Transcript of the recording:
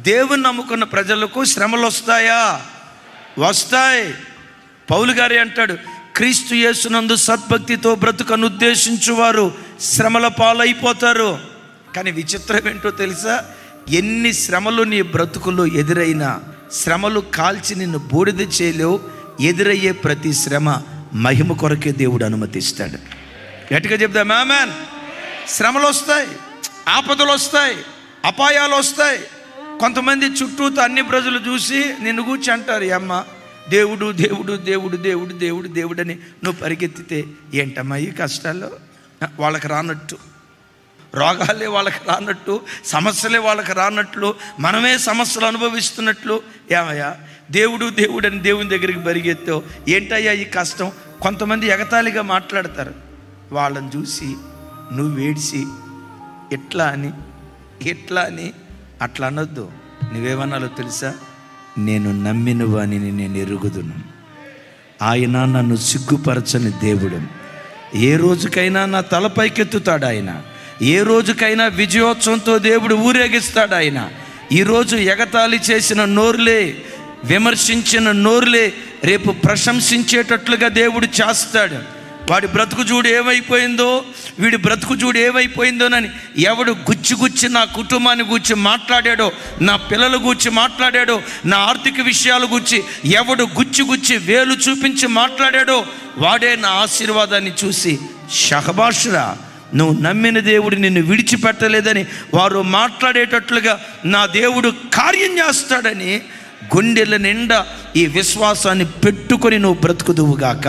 దేవుని నమ్ముకున్న ప్రజలకు శ్రమలు వస్తాయా? వస్తాయి. పౌలు గారి అంటాడు క్రీస్తు యేసునందు సద్భక్తితో బ్రతుకను ఉద్దేశించువారు శ్రమల పాలైపోతారు. కానీ విచిత్రం ఏంటో తెలుసా? ఎన్ని శ్రమలు నీ బ్రతుకులో ఎదురైనా శ్రమలు కాల్చి నిన్ను బూడిద చేయలేవు ఎదురయ్యే ప్రతి శ్రమ మహిమ కొరకే దేవుడు అనుమతిస్తాడు. గట్టిగా చెప్దా మ్యాన్ శ్రమలు వస్తాయి ఆపదలు వస్తాయి అపాయాలు వస్తాయి. కొంతమంది చుట్టూతో అన్ని ప్రజలు చూసి నిన్ను కూర్చి అంటారు అమ్మ దేవుడు దేవుడు దేవుడు దేవుడు దేవుడు దేవుడు అని నువ్వు పరిగెత్తితే ఏంటమ్మా ఈ కష్టాలు వాళ్ళకి రానట్టు. రోగాలే వాళ్ళకి రానట్టు సమస్యలే వాళ్ళకి రానట్లు మనమే సమస్యలు అనుభవిస్తున్నట్లు. ఏమయ్యా? దేవుడు దేవుడు అని దేవుని దగ్గరికి పరిగెత్తావు. ఏంటయ్యా ఈ కష్టం? కొంతమంది ఎగతాళిగా మాట్లాడతారు. వాళ్ళని చూసి నువ్వు వేడిసి ఎట్లా అని ఎట్లా అని అట్లా అనొద్దు. నువ్వేమన్నాలో తెలుసా? నేను నమ్మిన వాణిని నేను ఎరుగుదును ఆయన నన్ను సిగ్గుపరచని దేవుడు. ఏ రోజుకైనా నా తలపైకెత్తుతాడు ఆయన. ఏ రోజుకైనా విజయోత్సవంతో దేవుడు ఊరేగిస్తాడు ఆయన. ఈరోజు ఎగతాళి చేసిన నోరులే విమర్శించిన నోరులే రేపు ప్రశంసించేటట్లుగా దేవుడు చేస్తాడు. వాడి బ్రతుకు చూడు ఏమైపోయిందో వీడి బ్రతుకు చూడు ఏమైపోయిందోనని ఎవడు గుచ్చి గుచ్చి నా కుటుంబాన్ని గుచ్చి మాట్లాడాడో నా పిల్లల గుచ్చి మాట్లాడాడో నా ఆర్థిక విషయాల గుచ్చి ఎవడు గుచ్చి గుచ్చి వేలు చూపించి మాట్లాడాడో వాడే నా ఆశీర్వాదాన్ని చూసి షహబాషురా నువ్వు నమ్మిన దేవుడు నిన్ను విడిచిపెట్టలేదని వారు మాట్లాడేటట్లుగా నా దేవుడు కార్యం చేస్తాడని గుండెల నిండా ఈ విశ్వాసాన్ని పెట్టుకొని నువ్వు బ్రతుకుదువుగాక